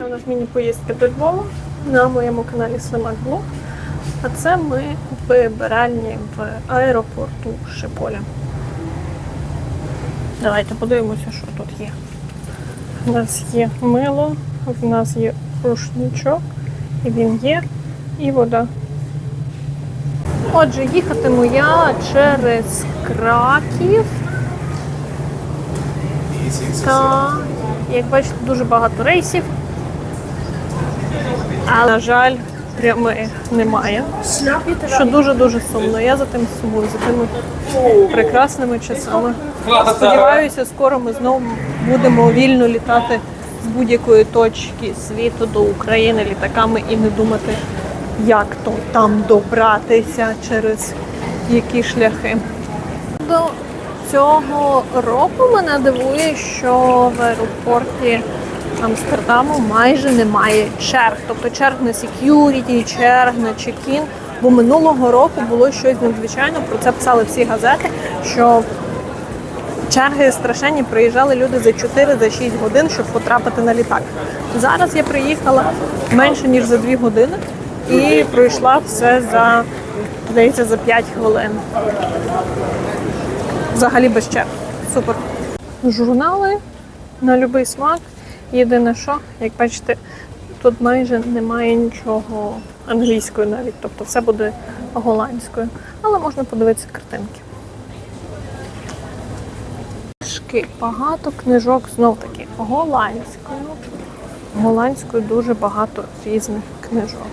Це у нас міні-поїздка до Львова на моєму каналі Слимак Блог. А це ми в вибиральні в аеропорту Шиполя. Давайте подивимося, що тут є. У нас є мило, в нас є рушничок, і він є, і вода. Отже, їхатиму я через Краків. Та, як бачите, дуже багато рейсів. Але, на жаль, прямих немає. Що дуже-дуже сумно. Я за тим сумую, за тими прекрасними часами. Сподіваюся, скоро ми знову будемо вільно літати з будь-якої точки світу до України літаками і не думати, як то там добратися, через які шляхи. До цього року мене дивує, що в аеропорті Амстердаму майже немає черг. Тобто черг на security, черг на check-in. Бо минулого року було щось надзвичайне. Про це писали всі газети, що черги страшенні, приїжджали люди за 4-6 годин, щоб потрапити на літак. Зараз я приїхала менше ніж за 2 години і пройшла все за, здається, за 5 хвилин. Взагалі без черг. Супер. Журнали на будь-який смак. Єдине, що, як бачите, тут майже немає нічого англійською навіть, тобто все буде голландською. Але можна подивитися картинки. Книжки. Багато книжок знов таки голландською. Голландською дуже багато різних книжок.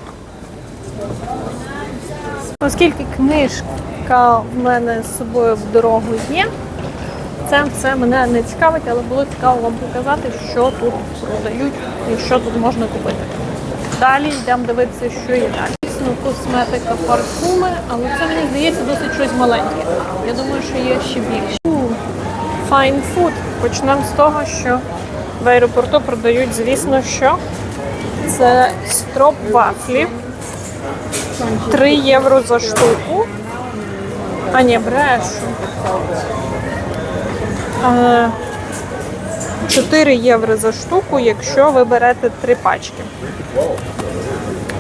Оскільки книжка в мене з собою в дорогу є, це все мене не цікавить, але було цікаво вам показати, що тут продають і що тут можна купити. Далі йдемо дивитися, що є далі. Дійсно, косметика, парфуми, але це мені здається досить щось маленьке. Я думаю, що є ще більше. Fine food. Почнемо з того, що в аеропорту продають, звісно, що це строп вафлі. 3 євро за штуку. А ні, брешу. Е, 4 євро за штуку, якщо ви берете 3 пачки.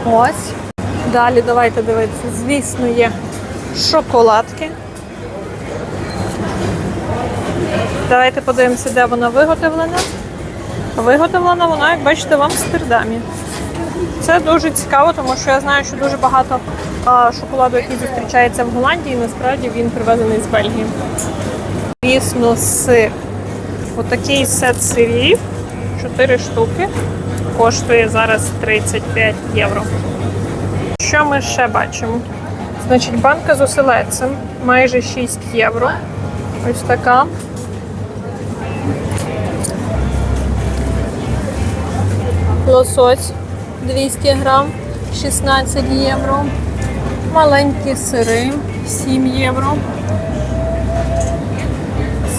Ось. Далі давайте дивитися. Звісно, є шоколадки. Давайте подивимося, де вона виготовлена. Виготовлена вона, як бачите, в Амстердамі. Це дуже цікаво, тому що я знаю, що дуже багато шоколаду, який зустрічається в Голландії, насправді він привезений з Бельгії. Звісно, сир. Отакий сет сирів, 4 штуки, коштує зараз 35 євро. Що ми ще бачимо? Значить, банка з оселедцем майже 6 євро. Ось така. Лосось 200 грам, 16 євро. Маленькі сири 7 євро.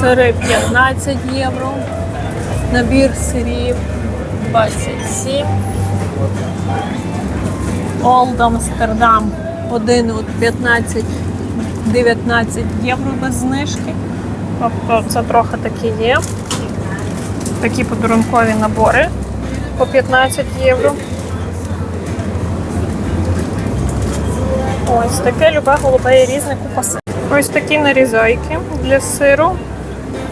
Сири 15 євро. Набір сирів 27. Олд Амстердам 1 от 15 19 євро без знижки. Тобто це трохи такі є. Такі подарункові набори по 15 євро. Ось таке любе голубе різне купа. Ось такі нарізайки для сиру.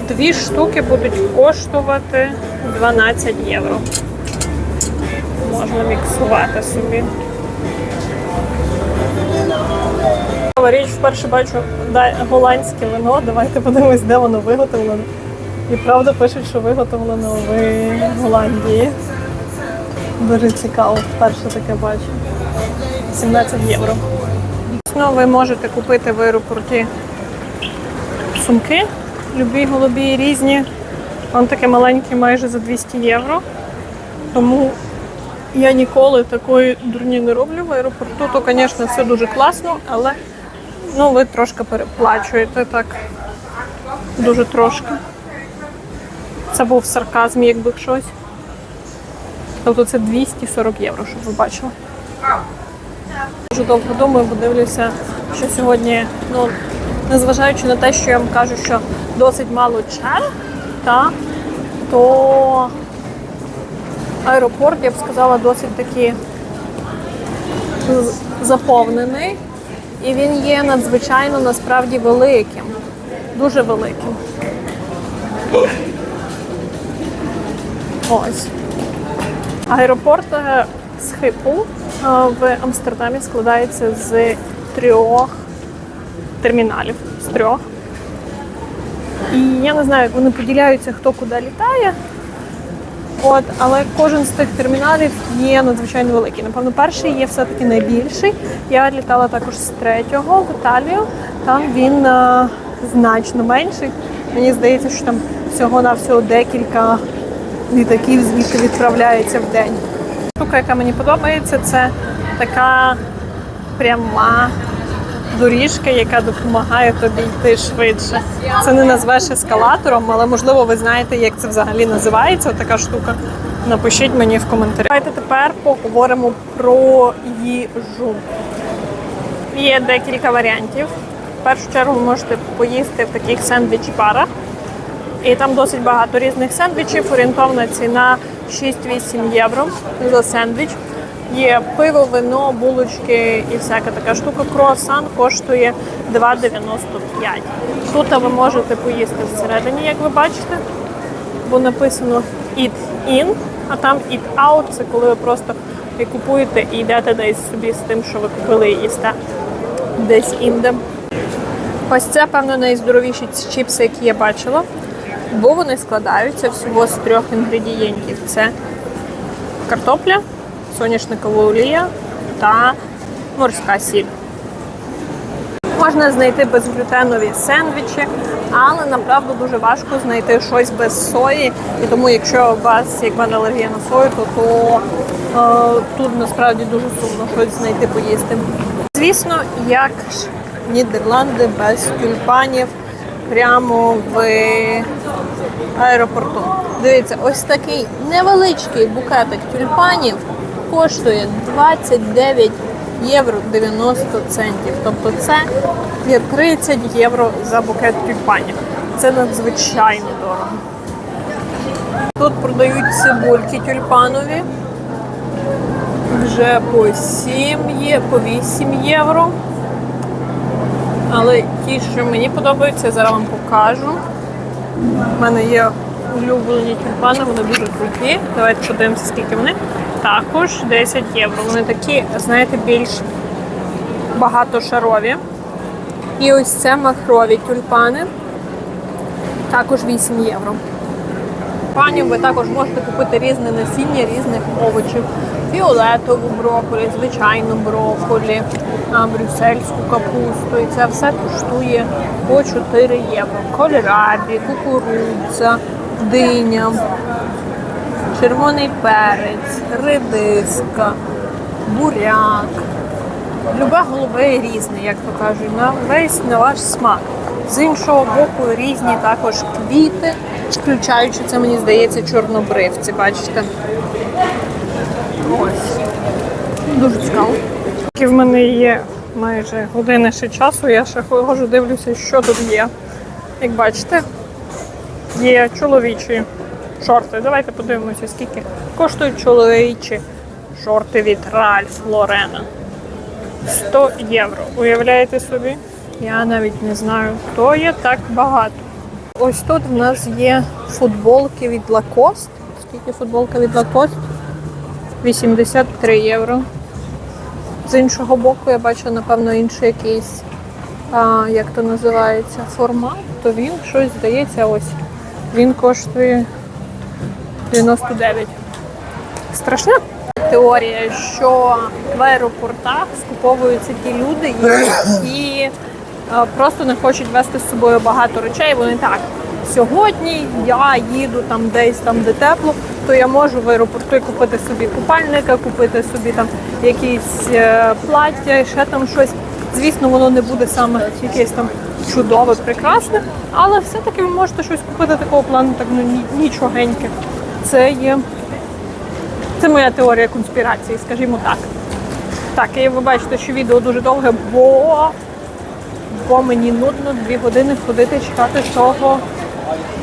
Дві штуки будуть коштувати 12 євро. Можна міксувати собі. Річ вперше бачу голландське вино. Давайте подивимось, де воно виготовлено. І правда пишуть, що виготовлено в Голландії. Дуже цікаво, вперше таке бачу. 17 євро. Ну, ви можете купити в аеропорті сумки, любі голубі різні. Вон таке маленьке майже за 200 євро. Тому я ніколи такої дурні не роблю в аеропорту. То, звісно, все дуже класно, але ну, ви трошки переплачуєте так. Дуже трошки. Це був сарказм, якби щось. Тобто це 240 євро, щоб ви бачили. Дуже довго думаю, бо дивлюся, що сьогодні, ну, незважаючи на те, що я вам кажу, що досить мало черг, та, то Аеропорт, я б сказала, досить таки заповнений. І він є надзвичайно насправді великим. Дуже великим. Ось. Аеропорт е, Схипул е, в Амстердамі складається з трьох терміналів. З трьох. І я не знаю, як вони поділяються, хто куди літає. От, але кожен з тих терміналів є надзвичайно великий. Напевно, перший є все-таки найбільший. Я літала також з третього в Італію. Там він е, значно менший. Мені здається, що там всього-навсього декілька літаків звідти відправляється в день. Штука, яка мені подобається, це така пряма доріжка, яка допомагає тобі йти швидше. Це не назвеш ескалатором, але можливо ви знаєте, як це взагалі називається. Така штука. Напишіть мені в коментарях. Давайте тепер поговоримо про їжу. Є декілька варіантів. В першу чергу ви можете поїсти в таких сендвіч-барах. І там досить багато різних сендвічів. Орієнтовна ціна 6-8 євро за сендвіч. Є пиво, вино, булочки і всяка така штука. Круасан коштує 2,95. Тут ви можете поїсти всередині, як ви бачите, бо написано Eat in, а там Eat out це коли ви просто і купуєте і йдете десь собі з тим, що ви купили і їсте десь інде. Ось це, певно, найздоровіші чіпси, які я бачила, бо вони складаються всього з трьох інгредієнтів: це картопля, соняшникова олія та морська сіль. Можна знайти безглютенові сендвічі, але направду дуже важко знайти щось без сої. І тому, якщо у вас як мене алергія на сою, то, то е, тут насправді дуже сумно щось знайти поїсти. Звісно, як ж Нідерланди без тюльпанів прямо в аеропорту. Дивіться, ось такий невеличкий букетик тюльпанів коштує 29 євро 90 центів. Тобто це є 30 євро за букет тюльпанів. Це надзвичайно дорого. Тут продають цибульки тюльпанові. Вже по 7 є, по 8 євро. Але ті, що мені подобаються, я зараз вам покажу. У мене є улюблені тюльпани, вони дуже круті. Давайте подивимося, скільки вони. Також 10 євро. Вони такі, знаєте, більш багатошарові. І ось це махрові тюльпани. Також 8 євро. Тюльпанів ви також можете купити різне насіння різних овочів. Фіолетову брокколі, звичайну брокколі, брюссельську капусту. І це все коштує по 4 євро. Кольрабі, кукурудза, диня, червоний перець, редиска, буряк. Любе голубе різне, як то кажуть, на весь на ваш смак. З іншого боку, різні також квіти, включаючи це, мені здається, чорнобривці, бачите. Ось. Дуже цікаво. В мене є майже години ще часу, я ще ходжу, дивлюся, що тут є. Як бачите, є чоловічі шорти. Давайте подивимося, скільки коштують чоловічі шорти від Ralph Lauren. 100 євро. Уявляєте собі? Я навіть не знаю, то є так багато. Ось тут в нас є футболки від Lacoste. Скільки футболка від Lacoste? 83 євро. З іншого боку, я бачу, напевно, інший якийсь, а, як то називається, формат, то він щось здається, ось. Він коштує 99. Страшна теорія, що в аеропортах скуповуються ті люди, які е, просто не хочуть вести з собою багато речей. Вони так. Сьогодні я їду там десь там, де тепло, то я можу в аеропорту купити собі купальника, купити собі там якісь е, плаття, ще там щось. Звісно, воно не буде саме якесь там чудове, прекрасне, але все-таки ви можете щось купити такого плану, так ну нічогеньке. Це є це моя теорія конспірації, скажімо так. Так, і ви бачите, що відео дуже довге, бо, бо мені нудно дві години ходити чекати того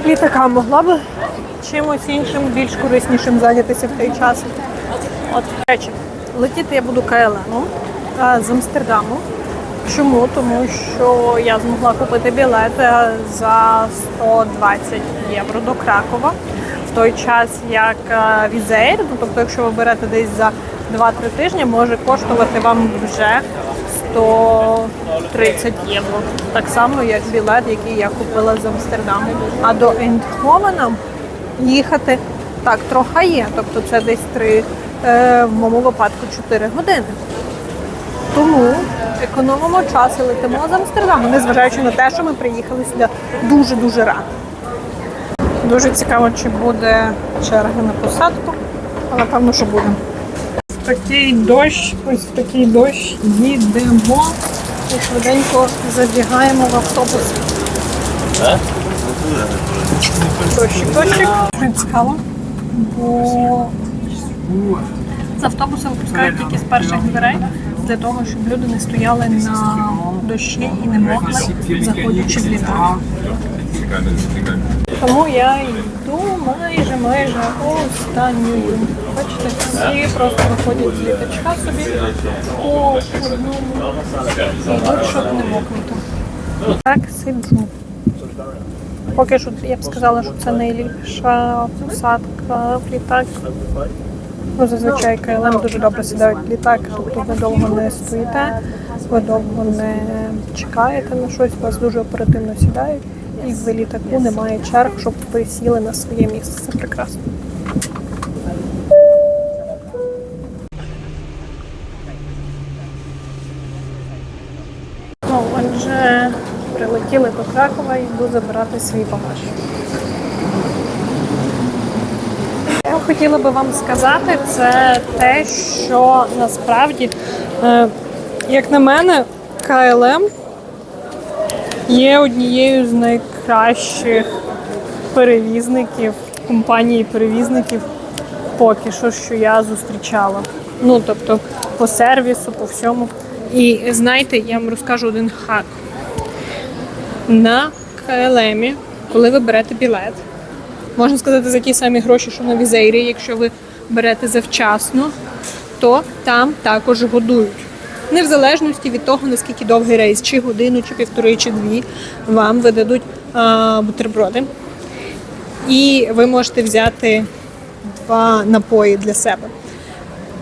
літака могла б чимось іншим, більш кориснішим зайнятися в той час. От, речі, летіти я буду КЛМ з Амстердаму. Чому? Тому що я змогла купити білет е, за 120 євро до Кракова. Той час як е, ну тобто, якщо ви берете десь за 2-3 тижні, може коштувати вам вже 130 євро. Так само, як білет, який я купила з Амстердаму. А до Ейндховена їхати так трохи є. Тобто це десь 3, е, в моєму випадку 4 години. Тому економимо час і летимо з Амстердаму, незважаючи на те, що ми приїхали сюди дуже-дуже рано. Дуже цікаво, чи буде черга на посадку, але напевно, що буде. Такий дощ, ось в такий дощ їдемо і швиденько забігаємо в автобус. Дощик, дощик. Дуже цікаво, бо з автобуса випускають тільки з перших дверей для того, щоб люди не стояли на дощі і не мокли, заходячи в літак. Тому я йду майже майже останньою. Бачите, всі просто виходять з літачка собі по одному і йдуть, щоб не мокнути. Так сиджу. Поки що я б сказала, що це найліпша посадка в літак. Ну, зазвичай КЛМ дуже добре сідають в літак, тобто ви довго не стоїте, ви довго не чекаєте на щось, вас дуже оперативно сідають, і в літаку немає черг, щоб ви сіли на своє місце. Це прекрасно. Ну, отже, прилетіли до Кракова і йду забирати свій багаж. Я хотіла би вам сказати, це те, що насправді, е, як на мене, КЛМ є однією з найкращих перевізників, компанії перевізників поки що, що я зустрічала. Ну, тобто, по сервісу, по всьому. І знаєте, я вам розкажу один хак. На КЛМі, коли ви берете білет, можна сказати, за ті самі гроші, що на візейрі, якщо ви берете завчасно, то там також годують. Не в залежності від того, наскільки довгий рейс, чи годину, чи півтори, чи дві, вам видадуть а, бутерброди. І ви можете взяти два напої для себе.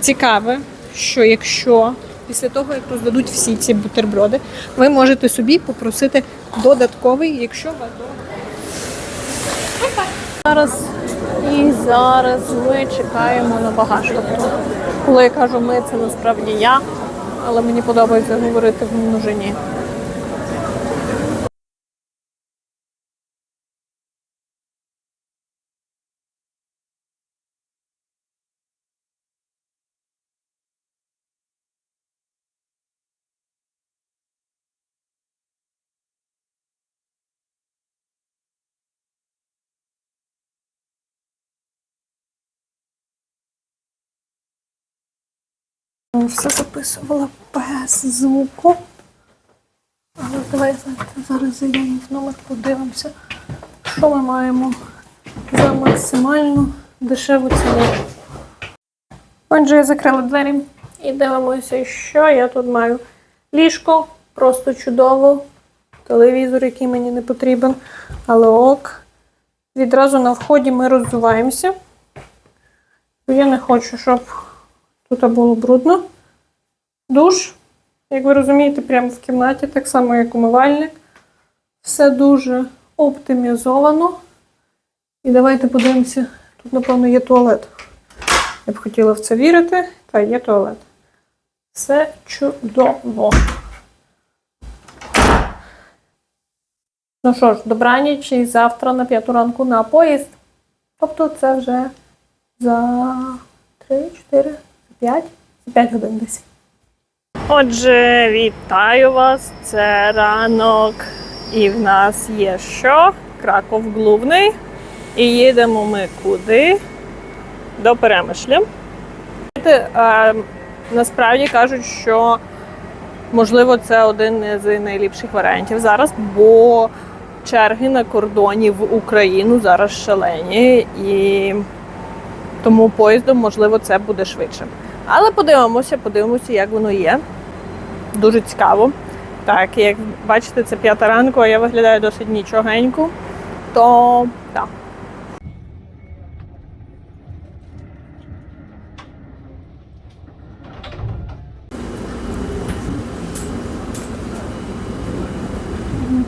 Цікаве, що якщо після того, як роздадуть всі ці бутерброди, ви можете собі попросити додатковий, якщо вас. Зараз і зараз ми чекаємо на багаж. Тобто, коли я кажу ми, це насправді я, але мені подобається говорити в множині. Все записувала без звуку. Але давай зараз зайдемо в номер, подивимося, що ми маємо за максимально дешеву ціну. Отже, я закрила двері і дивимося, що я тут маю. Ліжко просто чудово. Телевізор, який мені не потрібен, але ок. Відразу на вході ми роззуваємося. Я не хочу, щоб тут було брудно. Душ, як ви розумієте, прямо в кімнаті, так само, як умивальник. Все дуже оптимізовано. І давайте подивимося. Тут, напевно, є туалет. Я б хотіла в це вірити. Та є туалет. Все чудово. Ну що ж, добраніч і завтра на п'яту ранку на поїзд. Тобто це вже за 3, 4, 5, 5 годин десь. Отже, вітаю вас. Це ранок. І в нас є що? Краков Глубний. І їдемо ми куди? До Перемишля. Е, Насправді кажуть, що можливо це один з найліпших варіантів зараз, бо черги на кордоні в Україну зараз шалені, і тому поїздом, можливо, це буде швидше. Але подивимося, подивимося, як воно є. Дуже цікаво. Так, як бачите, це п'ята ранку, а я виглядаю досить нічогенько. То так.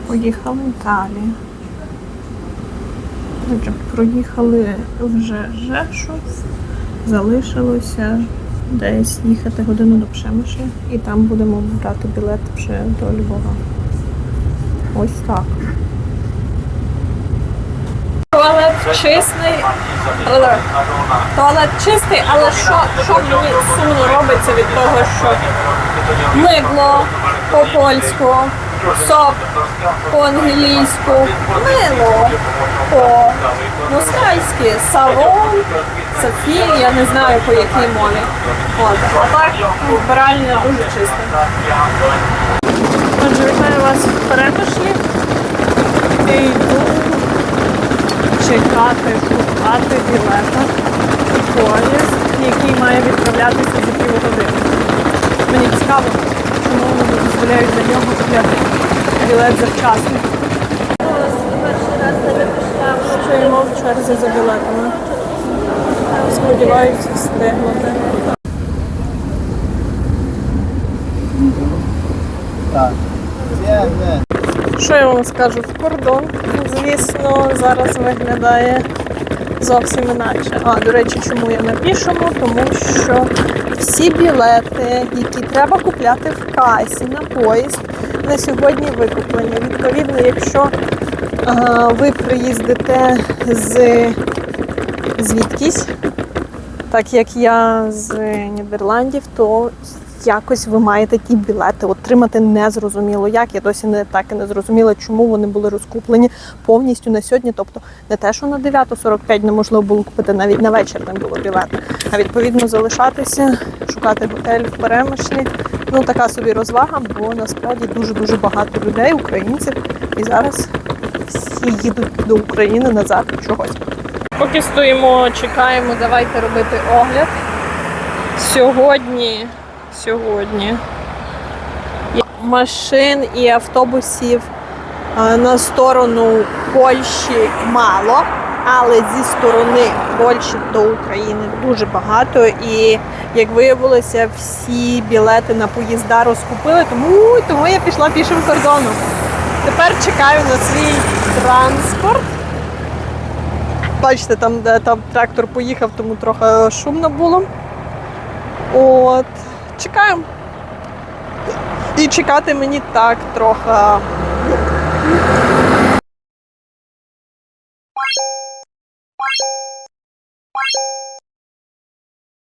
Поїхали далі. Отже, проїхали вже Жешов, залишилося десь їхати годину до Пшемиші і там будемо брати білет вже до Львова. Ось так. Туалет чистий, але туалет чистий, але що, що мені сумно робиться від того, що мидло по-польську, соп по-англійську, мило по-москальськи, савон, сафір, я не знаю по якій мові. От. А так вбиральня дуже чиста. Отже, вітаю вас в перепишлі. І йду чекати, шукати білета поїзд, який має відправлятися за півгодини. Мені цікаво, вони не дозволяють на нього купляти білет завчасно. Стоїмо в черзі за білетами. Сподіваюся, встигнути. Що я вам скажу? Кордон, звісно, зараз виглядає зовсім іначе. А, до речі, чому я на пішому? Тому що всі білети, які треба купляти в касі на поїзд, на сьогодні викуплені. Відповідно, якщо а, ви приїздите з звідкись, так як я з Нідерландів, то якось ви маєте ті білети отримати незрозуміло як. Я досі не так і не зрозуміла, чому вони були розкуплені повністю на сьогодні. Тобто не те, що на 9.45 неможливо було купити, навіть на вечір не було білету. А відповідно залишатися, шукати готель в перемишлі. Ну така собі розвага, бо насправді дуже дуже багато людей, українців, і зараз всі їдуть до України назад чогось. Поки стоїмо, чекаємо, давайте робити огляд. Сьогодні, сьогодні машин і автобусів е, на сторону Польщі мало, але зі сторони Польщі до України дуже багато. І як виявилося, всі білети на поїзда розкупили, тому, тому я пішла пішим кордоном. Тепер чекаю на свій транспорт. Бачите, там, де там трактор поїхав, тому трохи шумно було. От, чекаємо. І чекати мені так трохи.